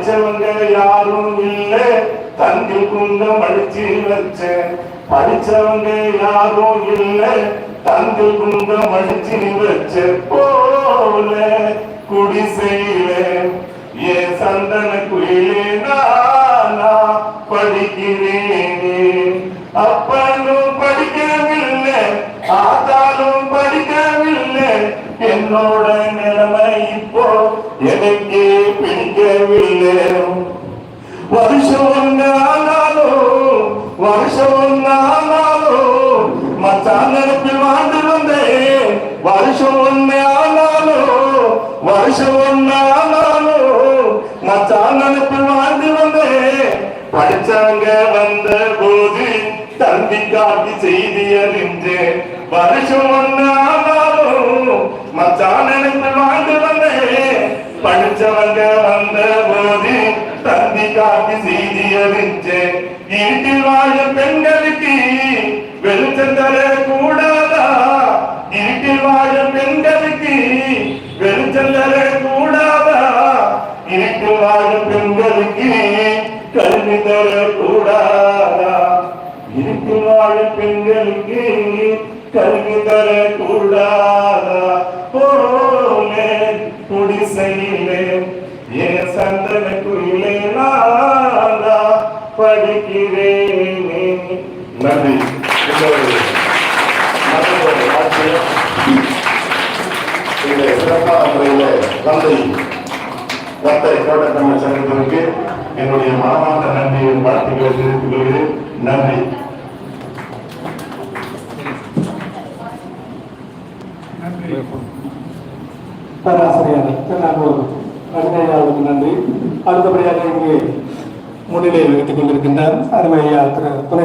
படிச்சவங்க யாரும் இல்லை. தங்கில் குந்தம் அடிச்சு வச்ச படிச்சவங்க யாரும் இல்லை. தங்கில் குந்தம் அடிச்சு வச்ச போல குடிசையில ஏன் சந்தன குயிலே நானா படிக்கிறேனே. அப்பனும் படிக்கவில்லை ஆத்தாலும் படிக்கவில்லை. என்னோட நிலைமை இப்போ எனக்கு வருஷம் ஒன்று வருஷம் ஒன்று மச்சான் நினைப்பில் வாழ்ந்து வந்தேன். வருஷம் ஒன்று ஆனாலும் வருஷம் ஒன்று ஆனாலும் மச்சான் நினைப்பில் வாழ்ந்து வந்தேன். படிச்சவங்க வந்த போது தம்பி காட்டி செய்தி அறிஞ்சேன். வருஷம் ஒன்று ஆனாலும் மச்சான் நினைப்பில் வாழ்ந்து வந்தேன். படிச்சவங்க வந்த காட்டி செய்தி அறிஞ்சே வீட்டில் வாழும் பெண்களுக்கு வெளிச்சம் தர கூடாதா வீட்டில் வாழும் பெண்களுக்கு வெளிச்சம் தர கூடாதா வீட்டில் வாழும் பெண்களுக்கு கல்வி தர கூடாதா வீட்டில் வாழும் பெண்களுக்கு கல்வி தர கூடாதா ஓ குடிசையிலே என் சந்தன படிக்கிறேனே நன்றி இந்த சிறப்பான முறையில் தந்தை தத்தை தோட்டத்தமிழ் சங்கத்திற்கு என்னுடைய மனமார்ந்த நன்றியை வாழ்த்துக்களை தெரிவித்துக் கொள்கிறேன் நன்றி பேராசிரியர் திருநானூர் நன்றி. அடுத்தபடியாக இங்கே முன்னிலை வகித்துக் கொண்டிருக்கின்றார் அருமையா திரு துணை